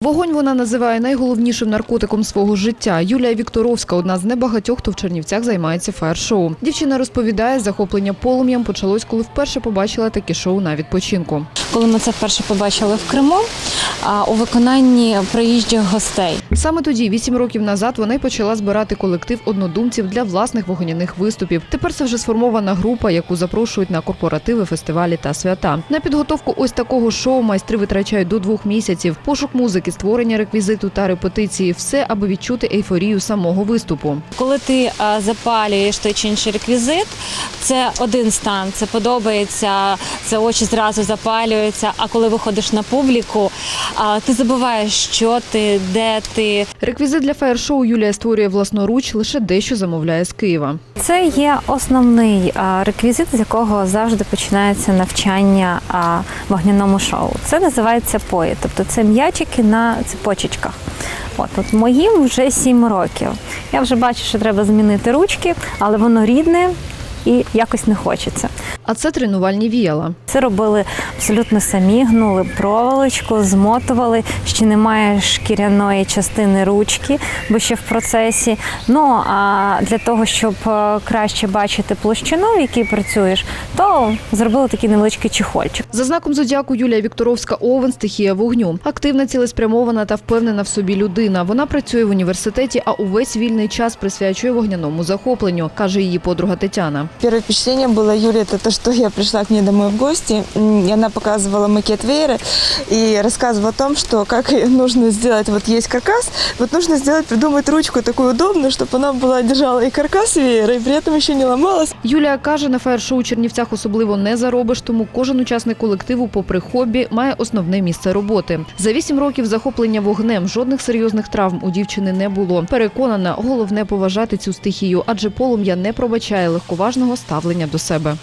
Вогонь вона називає найголовнішим наркотиком свого життя. Юлія Вікторовська одна з небагатьох, хто в Чернівцях займається фаєр-шоу. Дівчина розповідає, захоплення полум'ям почалось, коли вперше побачила такі шоу на відпочинку. коли ми це вперше побачили в Криму а, у виконанні приїжджих гостей. Саме тоді, вісім років назад, вона й почала збирати колектив однодумців для власних вогняних виступів. Тепер це вже сформована група, яку запрошують на корпоративи, фестивалі та свята. На підготовку ось такого шоу майстри витрачають до двох місяців. Пошук музики, створення реквізиту та репетиції все, аби відчути ейфорію самого виступу. Коли ти запалюєш той чи інший реквізит, це один стан, це подобається, це очі зразу запалюються. А коли виходиш на публіку, ти забуваєш, що ти, де ти. Реквізит для фаєр-шоу Юлія створює власноруч, лише дещо замовляє з Києва. Це є основний реквізит, з якого завжди починається навчання вогняному шоу. Це називається пої, тобто це м'ячики на цепочечках. От, от моїм вже 7 років. Я вже бачу, що треба змінити ручки, але воно рідне і якось не хочеться. А це тренувальні віяла. Це робили абсолютно самі, гнули проволочку, змотували. Ще немає шкіряної частини ручки, бо ще в процесі. Ну а для того, щоб е, краще бачити площину, в якій працюєш, то зробили такий невеличкий чехольчик. За знаком зодіаку Юлія Вікторовська Овен стихія вогню. Активна, цілеспрямована та впевнена в собі людина. Вона працює в університеті, а увесь вільний час присвячує вогняному захопленню, каже її подруга Тетяна. Первое впечатление было Юли, это то, что я пришла к ней домой в гости, м, и она показывала макет веера и рассказывала о том, что как нужно сделать, вот есть каркас, вот нужно сделать, придумать ручку такую удобную, чтобы она была, держала и каркас веера, и при этом еще не ломалась. Юлія каже, на фаєр-шоу у Чернівцях особливо не заробиш, тому кожен учасник колективу, попри хобі, має основне місце роботи. За вісім років захоплення вогнем жодних серйозних травм у дівчини не було. Переконана, головне поважати цю стихію, адже полум'я не пробачає легковажного ставлення до себе.